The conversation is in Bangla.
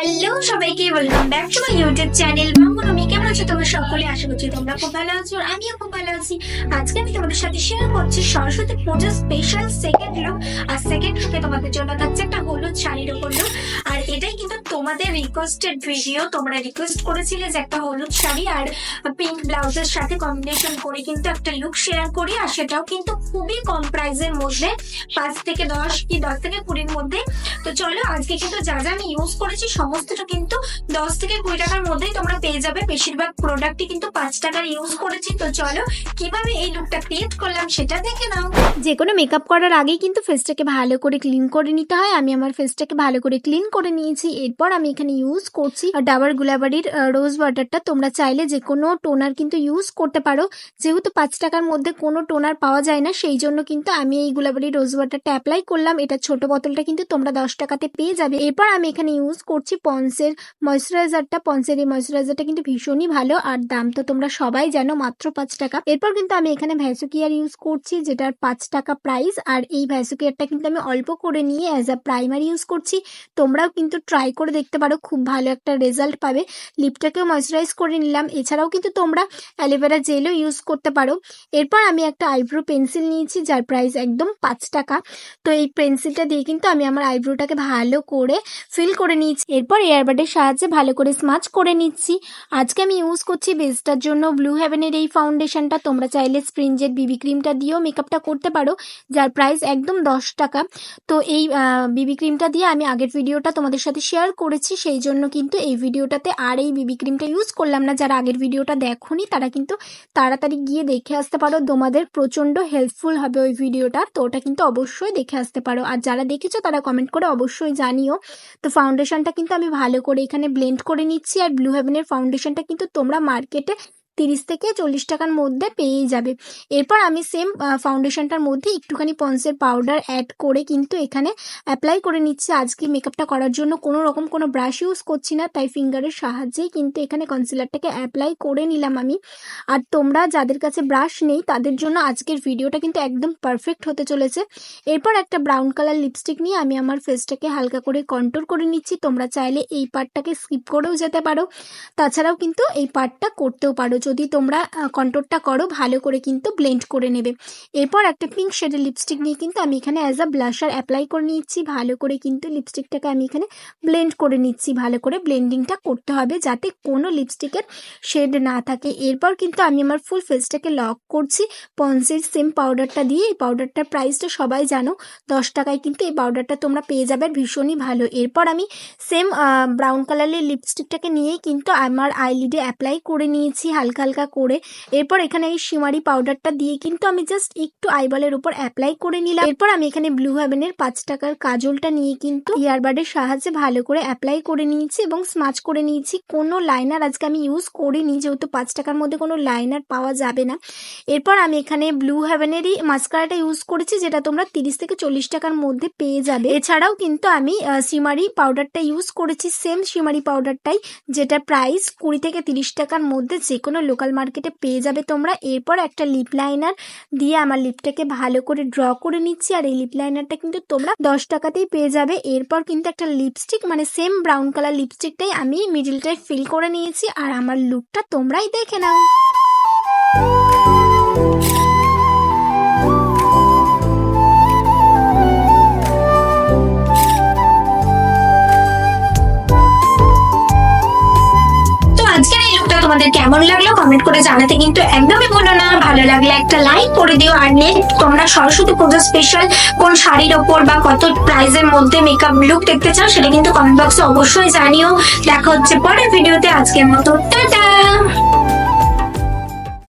হ্যালো সবাইকে welcome back to my YouTube channel Mamunmi কেমন আছো? তোমরা সকলে আশা করছি তোমরা খুব ভালো আছো আর আমিও খুব ভালো আছি। আজকে আমি তোমাদের সাথে শেয়ার করছি সরস্বতী পূজার স্পেশাল সেকেন্ড লুক আর সেকেন্ড লুকে তোমাদের জন্য থাকছে একটা হলুদ শাড়ির ওপর লুক আর এটাই কিন্তু তোমাদের রিকোয়েস্টেড ভিডিও তোমরা রিকোয়েস্ট করেছিলে যে একটা হলুদ শাড়ি আর পিঙ্ক ব্লাউজের সাথে কম্বিনেশন করে কিন্তু একটা লুক শেয়ার করি আর সেটাও কিন্তু খুবই কম প্রাইসের মধ্যে, পাঁচ থেকে দশ কি দশ থেকে কুড়ির মধ্যে। তো চলো আজকে কিন্তু যা যা আমি ইউজ করেছি সমস্তটা কিন্তু দশ থেকে কুড়ি টাকার মধ্যেই তোমরা পেয়ে যাবে। বেশিরভাগ প্রোডাক্টই কিন্তু পাঁচ টাকার ইউজ করেছি। তো চলো কীভাবে এই লুকটা ক্রিয়েট করলাম সেটা দেখে নাও। যে কোনো মেকআপ করার আগেই কিন্তু ফেসটাকে ভালো করে ক্লিন করে নিতে হয়। আমি আমার ফেসটাকে ভালো করে ক্লিন করে নিয়েছি। এরপর আমি এখানে ইউজ করছি। ডাবার গুলাবাড়ির রোজ ওয়াটারটা তোমরা চাইলে যে কোনো টোনার কিন্তু ইউজ করতে পারো। যেহেতু পাঁচ টাকার মধ্যে কোনো টোনার পাওয়া যায় না, সেই জন্য কিন্তু আমি এই গুলাবাড়ির রোজ ওয়াটারটা অ্যাপ্লাই করলাম। এটা ছোট বোতলটা কিন্তু তোমরা দশ টাকাতে পেয়ে যাবে। এরপর আমি এখানে ইউজ করছি পন্সের ময়শ্চারাইজারটা পন্সের এই ময়শ্চারাইজারটা কিন্তু ভীষণই ভালো, আর দাম তো তোমরা সবাই জানো, মাত্র পাঁচ টাকা। এরপর কিন্তু আমি এখানে ভ্যাসোকিয়ার ইউজ করছি, যেটার পাঁচ টাকা প্রাইস আর এই ভ্যাসোকিয়ারটা কিন্তু আমি অল্প করে নিয়ে অ্যাজ আ প্রাইমারি ইউজ করছি। তোমরাও কিন্তু ট্রাই করে দেখতে পারো, খুব ভালো একটা রেজাল্ট পাবে। লিপটাকেও ময়শ্চারাইজ করে নিলাম। এছাড়াও কিন্তু তোমরা অ্যালোভেরা জেলও ইউজ করতে পারো। এরপর আমি একটা আইব্রো পেন্সিল নিয়েছি, যার প্রাইস একদম পাঁচ টাকা। তো এই পেন্সিলটা দিয়ে কিন্তু আমি আমার আইব্রোটাকে ভালো করে ফিল করে নিয়েছি। এরপর এয়ারবাডের সাহায্যে ভালো করে স্মাচ করে নিচ্ছি। আজকে আমি ইউজ করছি বেসটার জন্য ব্লু হেভেনের এই ফাউন্ডেশনটা তোমরা চাইলে স্প্রিঞ্জের বিবি ক্রিমটা দিয়েও মেকআপটা করতে পারো, যার প্রাইস একদম দশ টাকা। তো এই বিবি ক্রিমটা দিয়ে আমি আগের ভিডিওটা তোমাদের সাথে শেয়ার করেছি, সেই জন্য কিন্তু এই ভিডিওটাতে আর এই বিবি ক্রিমটা ইউজ করলাম না। যারা আগের ভিডিওটা দেখনি, তারা কিন্তু তাড়াতাড়ি গিয়ে দেখে আসতে পারো। তোমাদের প্রচণ্ড হেল্পফুল হবে ওই ভিডিওটা, তো ওটা কিন্তু অবশ্যই দেখে আসতে পারো। আর যারা দেখেছ, তারা কমেন্ট করে অবশ্যই জানিও। তো ফাউন্ডেশনটা কিন্তু আমি ভালো করে এখানে ব্লেন্ড করে নিচ্ছি, আর ব্লু হেভেনের ফাউন্ডেশনটা কিন্তু তোমরা মার্কেটে তিরিশ থেকে চল্লিশ টাকার মধ্যে পেয়েই যাবে। এরপর আমি সেম ফাউন্ডেশনটার মধ্যে একটুখানি পন্সের পাউডার অ্যাড করে কিন্তু এখানে অ্যাপ্লাই করে নিচ্ছি। আজকে মেকআপটা করার জন্য কোনো রকম কোনো ব্রাশ ইউজ করছি না, তাই ফিঙ্গারের সাহায্যেই কিন্তু এখানে কনসিলারটাকে অ্যাপ্লাই করে নিলাম আমি। আর তোমরা যাদের কাছে ব্রাশ নেই, তাদের জন্য আজকের ভিডিওটা কিন্তু একদম পারফেক্ট হতে চলেছে। এরপর একটা ব্রাউন কালার লিপস্টিক নিয়ে আমি আমার ফেসটাকে হালকা করে কন্ট্রোল করে নিচ্ছি। তোমরা চাইলে এই পার্টটাকে স্কিপ করেও যেতে পারো। তাছাড়াও কিন্তু এই পার্টটা করতেও পারো। যদি তোমরা কন্ট্রোলটা করো, ভালো করে কিন্তু ব্লেন্ড করে নেবে। এরপর একটা পিঙ্ক শেডের লিপস্টিক নিয়ে কিন্তু আমি এখানে অ্যাজ আ ব্লাশার অ্যাপ্লাই করে নিচ্ছি। ভালো করে কিন্তু লিপস্টিকটাকে আমি এখানে ব্লেন্ড করে নিচ্ছি। ভালো করে ব্লেন্ডিংটা করতে হবে যাতে কোনো লিপস্টিকের শেড না থাকে। এরপর কিন্তু আমি আমার ফুল ফেসটাকে লক করছি। পন্সের সেম পাউডারটা দিয়ে এই পাউডারটার প্রাইসটা সবাই জানো, দশ টাকায় কিন্তু এই পাউডারটা তোমরা পেয়ে যাবে ভীষণই ভালো। এরপর আমি সেম ব্রাউন কালারের লিপস্টিকটাকে নিয়েই কিন্তু আমার আইলিডে অ্যাপ্লাই করে নিয়েছি হালকা হালকা করে। এরপর এখানে এই শিমারি পাউডারটা দিয়ে কিন্তু আমি জাস্ট একটু আইবলের উপর অ্যাপ্লাই করে নিলাম। এরপর আমি এখানে ব্লু হেভেনের পাঁচ টাকার কাজলটা নিয়ে কিন্তু ইয়ারবাডের সাহায্যে ভালো করে অ্যাপ্লাই করে নিয়েছি এবং স্মাচ করে নিয়েছি। কোনো লাইনার আজকে আমি ইউজ করিনি, যেহেতু পাঁচ টাকার মধ্যে কোনো লাইনার পাওয়া যাবে না। এরপর আমি এখানে ব্লু হেভেনেরই মাস্কারাটা ইউজ করেছি, যেটা তোমরা তিরিশ থেকে চল্লিশ টাকার মধ্যে পেয়ে যাবে। এছাড়াও কিন্তু আমি সিমারি পাউডারটা ইউজ করেছি। সেম সিমারি পাউডারটাই যেটা প্রাইস কুড়ি থেকে তিরিশ টাকার মধ্যে যে কোনো লোকাল মার্কেটে পেয়ে যাবে তোমরা। এরপর একটা লিপ লাইনার দিয়ে আমার লিপটাকে ভালো করে ড্র করে নিচ্ছি। আর এই লিপ লাইনারটা কিন্তু তোমরা দশ টাকাতেই পেয়ে যাবে। এরপর কিন্তু একটা লিপস্টিক মানে সেম ব্রাউন কালার লিপস্টিকটাই আমি মিডিলটায় ফিল করে নিয়েছি। আর আমার লুকটা তোমরাই দেখে নাও। তোমাদের কেমন লাগল কমেন্ট করে জানাতে কিন্তু একদমই ভুলো না। ভালো লাগলে একটা লাইক করে দিও আর নেক্সট তোমরা সরস্বতী পুজো স্পেশাল কোন শাড়ির ওপর বা কত প্রাইজের মধ্যে মেকআপ লুক দেখতে চাও সেটা কিন্তু কমেন্ট বক্সে অবশ্যই জানিও। দেখা হচ্ছে পরের ভিডিওতে আজকের মতো টাটা!